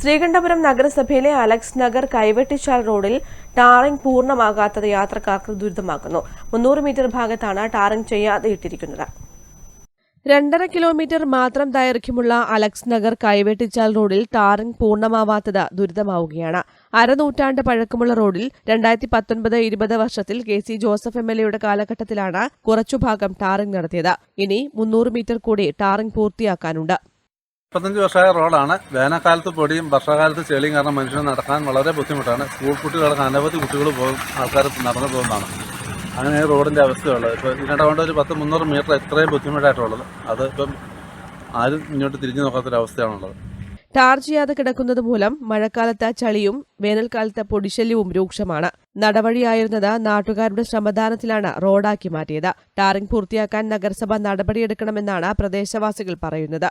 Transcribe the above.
ശ്രീകണ്ഠപുരം നഗരസഭയിലെ അലക്സ് നഗർ കൈവെട്ടിച്ചാൽ റോഡിൽ ടാറിംഗ് പൂർണമാകാത്തത് യാത്രക്കാർക്ക് ദുരിതമാക്കുന്നു. മുന്നൂറ് മീറ്റർ ഭാഗത്താണ് ടാറിംഗ് ചെയ്യാതെ ഇട്ടിരിക്കുന്നത് രണ്ടര കിലോമീറ്റർ മാത്രം ദൈർഘ്യമുള്ള അലക്സ് നഗർ കൈവെട്ടിച്ചാൽ റോഡിൽ ടാറിംഗ് പൂർണമാവാത്തത് ദുരിതമാവുകയാണ്. അരനൂറ്റാണ്ട് പഴക്കമുള്ള റോഡിൽ രണ്ടായിരത്തി പത്തൊൻപത് ഇരുപത് വർഷത്തിൽ K C Joseph M L എയുടെ കാലഘട്ടത്തിലാണ് കുറച്ചുഭാഗം ടാറിംഗ് നടത്തിയത്. ഇനി മുന്നൂറ് മീറ്റർ കൂടി ടാറിംഗ് പൂർത്തിയാക്കാനുണ്ട്. മുപ്പത്തഞ്ച് വർഷമായ റോഡാണ്. വേനൽക്കാലത്ത് പൊടിയും വർഷകാലത്ത് ചെളിയും കാരണം മനുഷ്യന് നടക്കാൻ വളരെ ബുദ്ധിമുട്ടാണ്. സ്കൂൾ കുട്ടികളൊക്കെ അനവധി കുട്ടികൾ പോകും ആൾക്കാർ നടന്നു പോകുന്നതാണ്. അങ്ങനെ റോഡിന്റെ അവസ്ഥയുള്ളത്. ഇപ്പോൾ ഇതിനിടെ കൊണ്ട് ഒരു പത്ത് മുന്നൂറ് മീറ്റർ എത്രയും ബുദ്ധിമുട്ടായിട്ടുള്ളത്. അത് ഇപ്പം ആരും ഇങ്ങോട്ട് തിരിഞ്ഞു നോക്കാത്തൊരവസ്ഥയാണുള്ളത്. ടാർ ചെയ്യാതെ കിടക്കുന്നത് മൂലം മഴക്കാലത്ത് ചളിയും വേനൽക്കാലത്ത് പൊടിശല്യവും രൂക്ഷമാണ്. നടപടിയായിരുന്നത് നാട്ടുകാരുടെ ശ്രമദാനത്തിലാണ് റോഡാക്കി മാറ്റിയത്. ടാറിംഗ് പൂർത്തിയാക്കാൻ നഗരസഭ നടപടിയെടുക്കണമെന്നാണ് പ്രദേശവാസികൾ പറയുന്നത്.